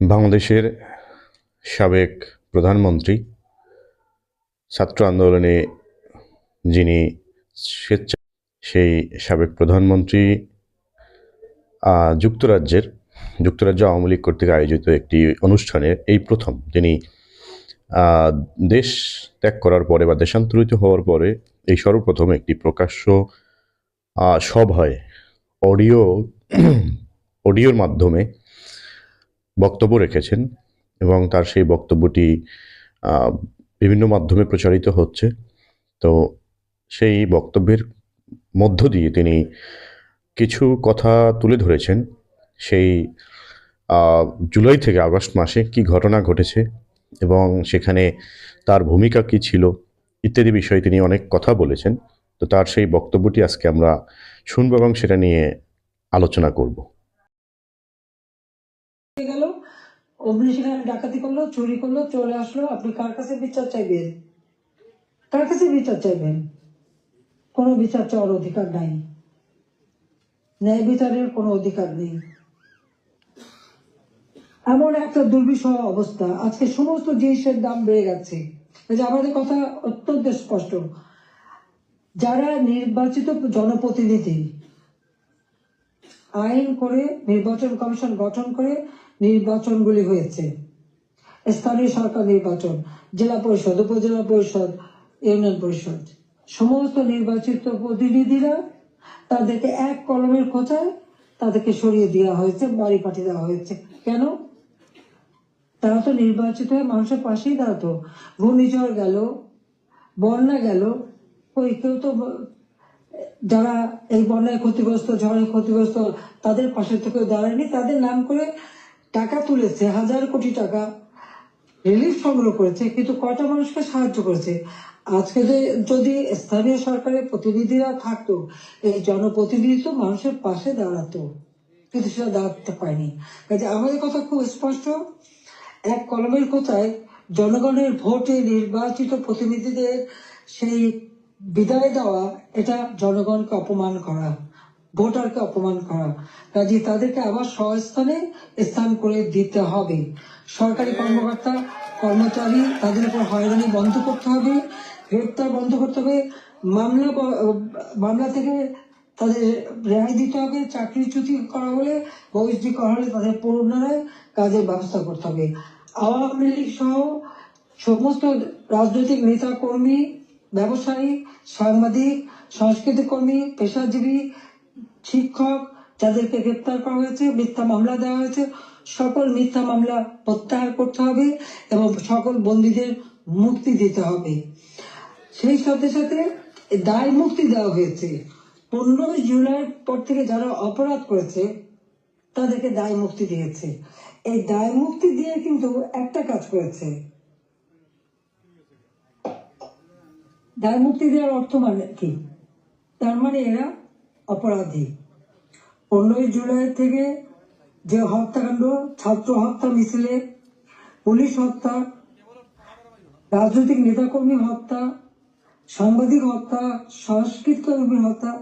বাংলাদেশের সাবেক প্রধানমন্ত্রী, ছাত্র আন্দোলনে যিনি স্বেচ্ছা সেই সাবেক প্রধানমন্ত্রী যুক্তরাজ্যের যুক্তরাজ্য আওয়ামী লীগ কর্তৃক আয়োজিত একটি অনুষ্ঠানে এই প্রথম তিনি দেশ ত্যাগ করার পরে বা দেশান্তরিত হওয়ার পরে এই সর্বপ্রথম একটি প্রকাশ্য সভায় অডিও অডিওর মাধ্যমে বক্তব্য রেখেছেন এবং তার সেই বক্তব্যটি বিভিন্ন মাধ্যমে প্রচারিত হচ্ছে। তো সেই বক্তব্যের মধ্য দিয়ে তিনি কিছু কথা তুলে ধরেছেন। সেই জুলাই থেকে আগস্ট মাসে কি ঘটনা ঘটেছে এবং সেখানে তার ভূমিকা কি ছিল ইত্যাদি বিষয়ে তিনি অনেক কথা বলেছেন। তো তার সেই বক্তব্যটি আজকে আমরা শুনব এবং সেটা নিয়ে আলোচনা করব। অমনি সেখানে ডাকাতি করল, চুরি করল, চলে আসলো। আপনি কার কাছে বিচার চাইবেন? কার কাছে বিচার চাইবেন? কোনো বিচার চাওয়ার অধিকার নাই। ন্যায় বিচারের কোনো অধিকার নেই। এমন একটা দুর্বিষহ অবস্থা। আজকে সমস্ত জিনিসের দাম বেড়ে গেছে। আমাদের কথা অত্যন্ত স্পষ্ট। যারা নির্বাচিত জনপ্রতিনিধি আইন করে নির্বাচন কমিশন গঠন করে নির্বাচনগুলি হয়েছে। স্থানীয় সরকার নির্বাচন, জেলা পরিষদ, উপজেলা পরিষদ, ইউনিয়ন পরিষদ। সমস্ত নির্বাচিত প্রতিনিধিরা তাদেরকে এক কলমের খোঁচায় তাদেরকে সরিয়ে দেওয়া হয়েছে, বাড়ি পাঠিয়ে দেওয়া হয়েছে। কেন? তারা তো নির্বাচিত হয়ে মানুষের পাশেই দাঁড়াতো ঘূর্ণিঝড় গেল, বন্যা গেল, ওই কেউ তো যারা এই বন্যায় ক্ষতিগ্রস্ত, ঝড়ে ক্ষতিগ্রস্ত, তাদের পাশে থেকে দাঁড়ায়নি, তাদের নাম করে টাকা তুলেছে, হাজার কোটি টাকা রিলিফ সংগ্রহ করেছে, কিন্তু কয়টা মানুষকে সাহায্য করেছে? আজকে যে যদি স্থানীয় সরকারের প্রতিনিধিরা থাকতো, এই জনপ্রতিনিধি তো মানুষের পাশে দাঁড়াতো, কিন্তু সেটা দাঁড়াতে পারেনি। কাজে আমাদের কথা খুব স্পষ্ট, এক কলমের কোথায় জনগণের ভোটে নির্বাচিত প্রতিনিধিদের সেই বিদায় দেওয়া, এটা জনগণকে অপমান করা, ভোটারকে অপমান করা। কাজে তাদেরকে আবার স্বস্থানে স্থান করে দিতে হবে। সরকারি কর্মকর্তা, কর্মচারী, তাদের উপর হয়রানি বন্ধ করতে হবে, গ্রেপ্তার বন্ধ করতে হবে, মামলা মামলা থেকে তাদের রেহাই দিতে হবে চাকরিচ্যুতি করা হলে বহিষ্কৃত করা হলে তাদের পুনরায় কাজের ব্যবস্থা করতে হবে। আওয়ামী লীগ সহ সমস্ত রাজনৈতিক নেতা কর্মী ব্যবসায়ী, সাংবাদিক সংস্কৃতি কর্মী, পেশাজীবী, শিক্ষক যাদেরকে গ্রেপ্তার করা হয়েছে, মিথ্যা মামলা দেওয়া হয়েছে, সকল মিথ্যা মামলা প্রত্যাহার করতে হবে এবং সকল বন্দীদের মুক্তি দিতে হবে। সেই সাথে সাথে দায় মুক্তি দেওয়া হয়েছে। পনেরোই জুলাইয়ের পর থেকে যারা অপরাধ করেছে, তাদেরকে দায় মুক্তি দিয়েছে। এই দায় মুক্তি দিয়ে কিন্তু একটা কাজ করেছে। দায় মুক্তি দেওয়ার অর্থ মানে কি? তার মানে এরা অপরাধী। পনেরোই জুলাই থেকে যে হত্যাকাণ্ড, ছাত্র হত্যা, মিছিলে, পুলিশ হত্যা, রাজনৈতিক নেতাকর্মী হত্যা, সাংবাদিক হত্যা সংস্কৃত কর্মী হত্যা,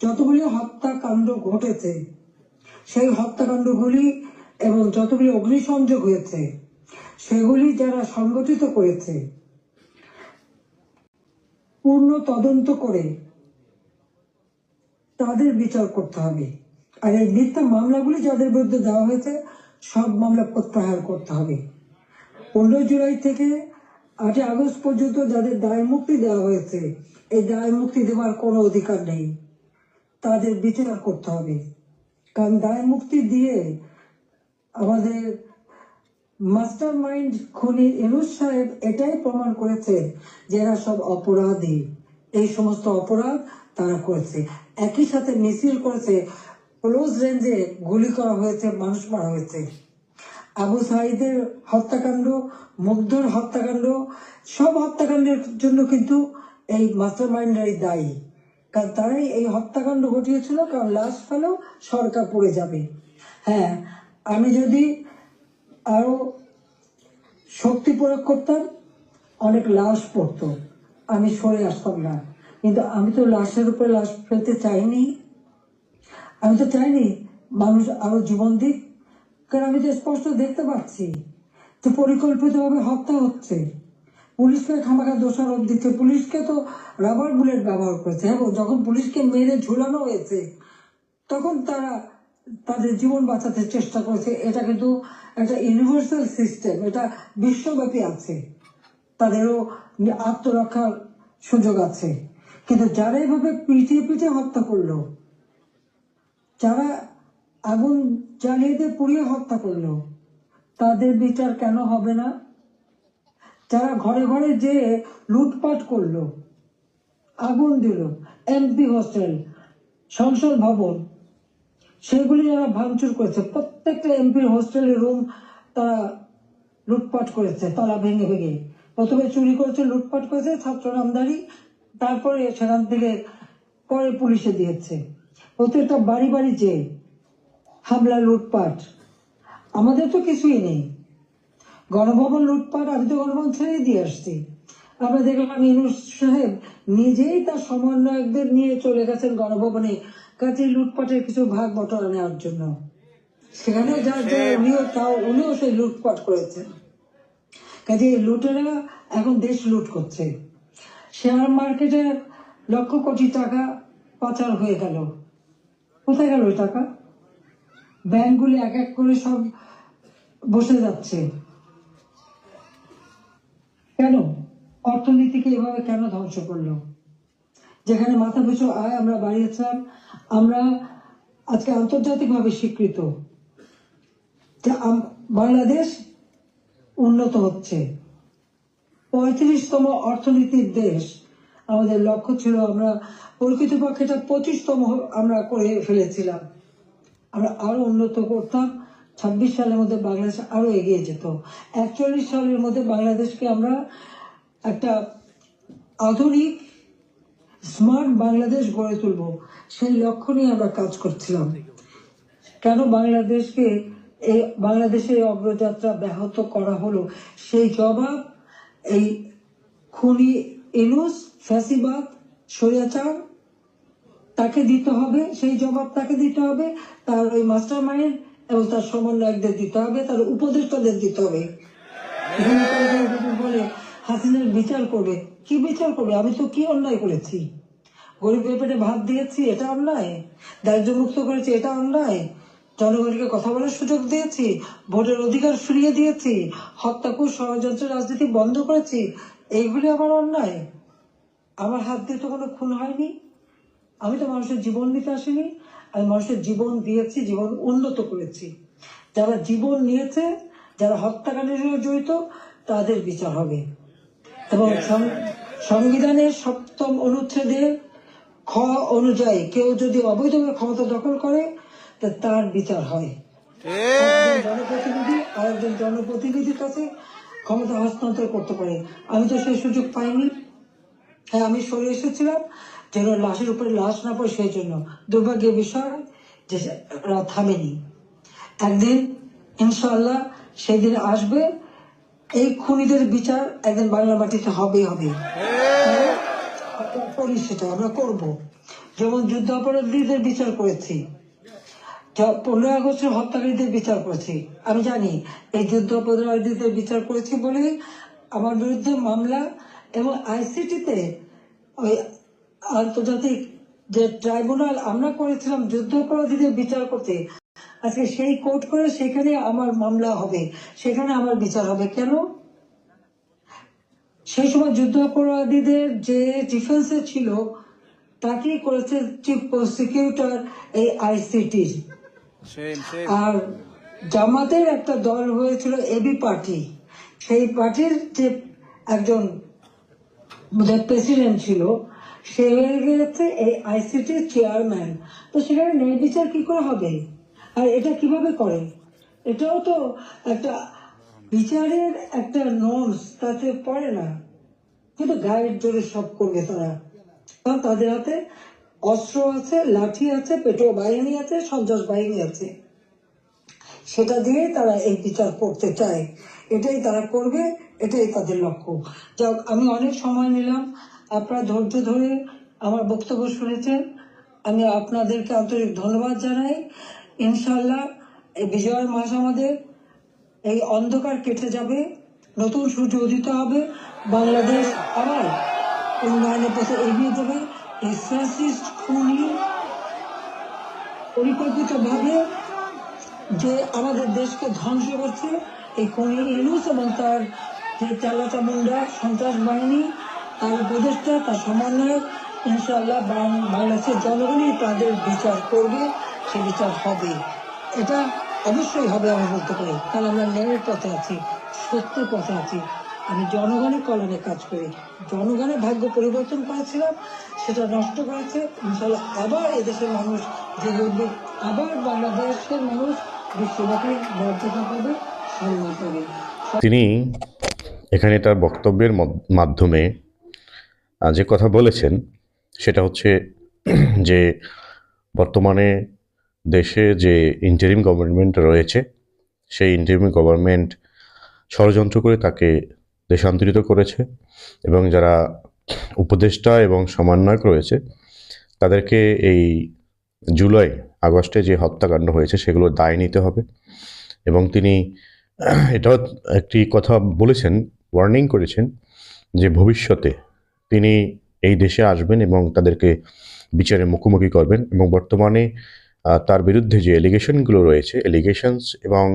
যতগুলি হত্যাকাণ্ড ঘটেছে, সেই হত্যাকাণ্ডগুলি এবং যতগুলি অগ্নিসংযোগ হয়েছে, সেগুলি যারা সংগঠিত করেছে পূর্ণ তদন্ত করে তাদের বিচার করতে হবে। আর এই মিথ্যা মামলাগুলি যাদের বিরুদ্ধে দেওয়া হয়েছে, সব মামলা প্রত্যাহার করতে হবে। পনেরো জুলাই থেকে আটই আগস্ট পর্যন্ত যাদের দায় মুক্তি দেওয়া হয়েছে, এই দায় মুক্তি দেওয়ার কোনো অধিকার নেই। তাদের বিচার করতে হবে। কারণ দায় মুক্তি দিয়ে আমাদের মাস্টার মাইন্ড খুনি এনুস সাহেব এটাই প্রমাণ করেছে যে এরা সব অপরাধী। এই সমস্ত অপরাধ তারা করেছে। একই সাথে মিছিল করেছে, ক্লোজ রেঞ্জে গুলি করা হয়েছে, মানুষ মারা হয়েছে। আবু সাইদের হত্যাকাণ্ড, মুগ্ধর হত্যাকাণ্ড, সব হত্যাকাণ্ডের জন্য কিন্তু এই মাস্টার মাইন্ডারই দায়ী। কারণ তারাই এই হত্যাকাণ্ড ঘটিয়েছিল, কারণ লাশ ফেলেও সরকার পড়ে যাবে। হ্যাঁ আমি যদি আরও শক্তি প্রয়োগ করতাম, অনেক লাশ পড়তো। আমি সরে আসতাম না। কিন্তু আমি তো লাশের উপরে লাশ ফেলতে চাইনি। আমি তো চাইনি মানুষ আরও জীবন দিক। কারণ আমি তো স্পষ্ট দেখতে পাচ্ছি যে পরিকল্পিতভাবে হত্যা হচ্ছে। পুলিশকে খামাখা দোষারোপ দিচ্ছে। পুলিশকে তো রাবার বুলেট ব্যবহার করেছে। হ্যাঁ যখন পুলিশকে মেরে ঝুলানো হয়েছে, তখন তারা তাদের জীবন বাঁচাতে চেষ্টা করেছে। এটা কিন্তু একটা ইউনিভার্সাল সিস্টেম এটা বিশ্বব্যাপী আছে। তাদেরও আত্মরক্ষার সুযোগ আছে। কিন্তু যারা এভাবে পিটিয়ে পিটিয়ে হত্যা করল, যারা আগুন জ্বালিয়ে দিয়ে পুড়িয়ে হত্যা করল, তাদের বিচার কেন হবে না? যারা ঘরে ঘরে যে লুটপাট করল, আগুন দিল এমপি হোস্টেল সংসদ ভবন সেগুলি যারা ভাঙচুর করেছে, প্রত্যেকটা এমপির হোস্টেলের রুম তারা লুটপাট করেছে, তালা ভেঙে ভেঙে। প্রথমে চুরি করেছে, লুটপাট করেছে, ছাত্র নামদারি, তারপরে সেখান থেকে পরে পুলিশে দিয়েছে। প্রত্যেকটা বাড়ি বাড়ি যে হামলা, লুটপাট, আমাদের তো কিছুই নেই। গণভবন লুটপাট, আমি তো গণভবন ছেড়ে দিয়ে আসছি। আমরা দেখলাম ইনুস সাহেব নিজেই তার সমন্বয়কদের নিয়ে চলে গেছেন গণভবনে। কাজে লুটপাটের কিছু ভাগ বটরা নেওয়ার জন্য। সেখানে যা যা উনিও তাও উনিও সেই লুটপাট করেছেন। কাজে লুটেরা এখন দেশ লুট করছে। শেয়ার মার্কেটে লক্ষ কোটি টাকা পাচার হয়ে গেল। কোথায় গেল টাকা? ব্যাংকগুলি এক এক করে সব বসে যাচ্ছে। কেন? অর্থনীতিকে এভাবে কেন ধ্বংস করল? যেখানে মাথা পিছু আয় আমরা বাড়িয়েছিলাম আমরা আজকে আন্তর্জাতিকভাবে স্বীকৃত। বাংলাদেশ উন্নত হচ্ছে। পঁয়ত্রিশতম অর্থনীতির দেশ। আমাদের লক্ষ্য ছিল আমরা প্রকৃতপক্ষে এটা পঁচিশতম আমরা করে ফেলেছিলাম। আমরা আরও উন্নত করতাম। ছাব্বিশ সালের মধ্যে বাংলাদেশ আরও এগিয়ে যেত। একচল্লিশ সালের মধ্যে বাংলাদেশকে আমরা একটা আধুনিক স্মার্ট বাংলাদেশ গড়ে তুলব, সেই লক্ষ্য নিয়ে আমরা কাজ করছিলাম। কেন বাংলাদেশকে এই বাংলাদেশের অগ্রযাত্রা ব্যাহত করা হলো, সেই জবাব এই খুনি ইনুস ফ্যাসিবাদ, স্বৈরাচার তাকে দিতে হবে, সেই জবাব তাকে দিতে হবে, তার ওই মাস্টার মাইন্ড এবং তার সমন্বয়কদের দিতে হবে, তার উপদেষ্টাদের দিতে হবে। বলে, হাসিনার বিচার করবে। কি বিচার করবে? আমি তো কি অন্যায় করেছি? গরিবের পেটে ভাত দিয়েছি, এটা অন্যায়? দারিদ্র মুক্ত করেছি, এটা অন্যায়? জনগণকে কথা বলার সুযোগ দিয়েছি, ভোটের অধিকার ফিরিয়ে দিয়েছি হত্যা হত্যাকুর ষড়যন্ত্র রাজনীতি বন্ধ করেছি, এইগুলি আমার অন্যায়? আমার হাত দিয়ে তো কোনো খুন হয়নি। আমি তো মানুষের জীবন নিতে আসিনি। আমি মানুষের জীবন দিয়েছি, জীবন উন্নত করেছি। যারা জীবন নিয়েছে, যারা হত্যাকাণ্ডের জড়িত, তাদের বিচার হবে। এবং সংবিধানের সপ্তম অনুচ্ছেদে খ অনুযায়ী কেউ যদি অবৈধভাবে ক্ষমতা দখল করে তার বিচার হয়। জনপ্রতিনিধি আর একজন জনপ্রতিনিধির কাছে ক্ষমতা হস্তান্তর করতে পারে। আমি তো সেই সুযোগ পাইনি। হ্যাঁ আমি সরে এসেছিলাম যেন লাশের উপরে লাশ না পড়ে সেই জন্য। দুর্ভাগ্যের বিষয় যে থামেনি। একদিন ইনশাল্লাহ সেই দিন আসবে। এই খুনিদের বিচার একদিন বাংলা মাটিতে হবে। হবে করি আমরা করব। যেমন যুদ্ধ অপরাধীদের বিচার করেছি। পনেরোই আগস্টের হত্যাকারীদের বিচার করেছি। আমি জানি, এই যুদ্ধ অপরাধীদের বিচার করেছি বলে আমার বিরুদ্ধে মামলা এবং আইসিটিতে ওই আন্তর্জাতিক যে ট্রাইব্যুনাল, আমরা করেছিলাম যুদ্ধ অপরাধীদের বিচার করতে। আজকে সেই কোর্ট করে সেখানে আমার মামলা হবে, সেখানে আমার বিচার হবে। কেন? সেই সময় যুদ্ধ অপরাধীদের যে ডিফেন্সে ছিল তাকেই করেছে চিফ প্রসিকিউটর এই আইসিটির. আর জামাতের একটা দল হয়েছিল এবি পার্টি সেই পার্টির যে একজন প্রেসিডেন্ট ছিল সে হয়ে গেছে এই আইসিটির চেয়ারম্যান তো সেখানে ন্যায় বিচার কি করে হবে? আর এটা কীভাবে করে? এটাও তো একটা বিচারের একটা নর্মস তাতে পড়ে না। কিন্তু গায়ের জোরে সব করবে তারা। কারণ তাদের হাতে অস্ত্র আছে, লাঠি আছে পেট্রো বাহিনী আছে, সন্ত্রাস বাহিনী আছে। সেটা দিয়ে তারা এই বিচার করতে চায়। এটাই তারা করবে, এটাই তাদের লক্ষ্য। যাক, আমি অনেক সময় নিলাম। আপনারা ধৈর্য ধরে আমার বক্তব্য শুনেছেন। আমি আপনাদেরকে আন্তরিক ধন্যবাদ জানাই। ইনশাল্লাহ এই বিজয় মাস আমাদের এই অন্ধকার কেটে যাবে, নতুন সূর্য উদিত হবে, বাংলাদেশ আবার উন্নয়নের পথে এগিয়ে যাবে। এই ফ্যাসিস্ট খুনি পরিকল্পিতভাবে যে আমাদের দেশকে ধ্বংস করছে, এই খুনি ইউনুস এবং তার যে চালাচামুন্ডা সন্ত্রাস বাহিনী, তার উপদেষ্টা, তার সমন্বয়ক, ইনশাআল্লাহ বাং- বাংলাদেশের জনগণই তাদের বিচার করবে, সে বিচার হবে। এটা অবশ্যই হবে আমি বলতে পারি কারণ আমরা ন্যায়ের পথে আছি, সত্যের পথে আছি। আমি জনগণের কল্যাণে কাজ করি। জনগণের ভাগ্য পরিবর্তন করেছিলাম সেটা নষ্ট করেছে। ইনশাল্লাহ আবার এদেশের মানুষ জেগে উঠবে। আবার বাংলাদেশের মানুষ বিশ্বব্যাপী মর্যাদা পাবে, সম্মান পাবে। তিনি এখানে তার বক্তব্যের মাধ্যমে যে কথা বলেছেন, সেটা হচ্ছে যে বর্তমানে দেশে যে ইন্টারিম গভর্নমেন্ট রয়েছে, সেই ইন্টারিম গভর্নমেন্ট ষড়যন্ত্র করে তাকে দেশান্তরিত করেছে এবং যারা উপদেষ্টা এবং সমন্বয়ক রয়েছে, তাদেরকে এই জুলাই, আগস্টে যে হত্যাকাণ্ড হয়েছে সেগুলোর দায় নিতে হবে এবং তিনি এটাও একটি কথা বলেছেন ওয়ার্নিং করেছেন যে ভবিষ্যতে তিনি এই দেশে আসবেন এবং তাদেরকে বিচারে মুখোমুখি করবেন এবং বর্তমানে তার বিরুদ্ধে যে এলিগেশনগুলো রয়েছে, এলিগেশনস এবং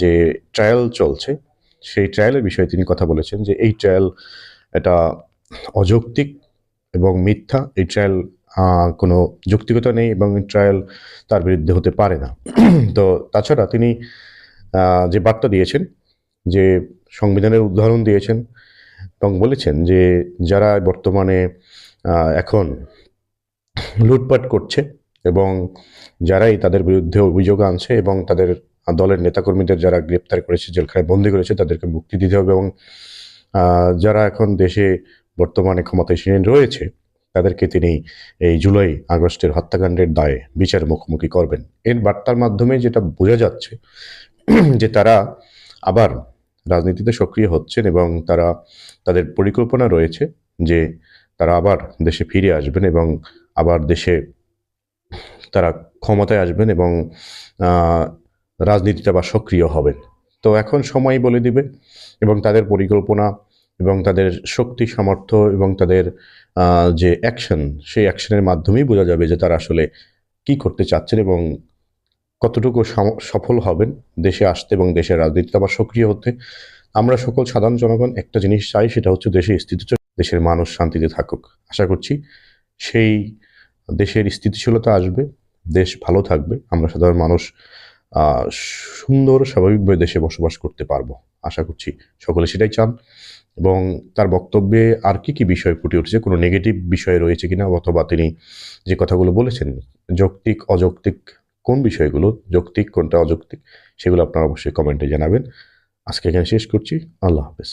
যে ট্রায়াল চলছে, সেই ট্রায়ালের বিষয়ে তিনি কথা বলেছেন যে এই ট্রায়াল এটা অযৌক্তিক এবং মিথ্যা। এই ট্রায়াল কোনো যৌক্তিকতা নেই এবং ট্রায়াল তার বিরুদ্ধে হতে পারে না। তো তাছাড়া তিনি যে বার্তা দিয়েছেন, যে সংবিধানের উদাহরণ দিয়েছেন এবং বলেছেন যে যারা বর্তমানে এখন লুটপাট করছে এবং যারাই তাদের বিরুদ্ধে অভিযোগ আনছে এবং তাদের দলের নেতাকর্মীদের যারা গ্রেপ্তার করেছে, জেলখানায় বন্দি করেছে, তাদেরকে মুক্তি দিতে হবে এবং যারা এখন দেশে বর্তমানে ক্ষমতাসীন রয়েছে, তাদেরকে তিনি এই জুলাই আগস্টের হত্যাকাণ্ডের দায়ে বিচার মুখোমুখি করবেন। এর বার্তার মাধ্যমে যেটা বোঝা যাচ্ছে, যে তারা আবার রাজনীতিতে সক্রিয় হচ্ছেন এবং তারা তাদের পরিকল্পনা রয়েছে যে তারা আবার দেশে ফিরে আসবেন এবং আবার দেশে তারা ক্ষমতায় আসবেন এবং রাজনীতিতে আবার সক্রিয় হবেন। তো এখন সময় বলে দিবে এবং তাদের পরিকল্পনা এবং তাদের শক্তি, সামর্থ্য এবং তাদের যে অ্যাকশন সেই অ্যাকশনের মাধ্যমেই বোঝা যাবে যে তারা আসলে কি করতে চাচ্ছেন এবং কতটুকু সফল হবেন দেশে আসতে এবং দেশের রাজনীতিতে আবার সক্রিয় হতে। আমরা সকল সাধারণ জনগণ একটা জিনিস চাই, সেটা হচ্ছে দেশে স্থিতিশীল, দেশের মানুষ শান্তিতে থাকুক। আশা করছি সেই দেশের স্থিতিশীলতা আসবে, দেশ ভালো থাকবে, আমরা সাধারণ মানুষ সুন্দর, স্বাভাবিকভাবে দেশে বসবাস করতে পারব। আশা করছি সকলে সেটাই চান এবং তার বক্তব্যে আর কি কি বিষয় ফুটে উঠেছে, কোনো নেগেটিভ বিষয় রয়েছে কিনা অথবা তিনি যে কথাগুলো বলেছেন, যৌক্তিক, অযৌক্তিক, কোন বিষয়গুলো, যৌক্তিক, কোনটা অযৌক্তিক, সেগুলো আপনারা অবশ্যই কমেন্টে জানাবেন। আজকে এখানে শেষ করছি। আল্লাহ হাফেজ।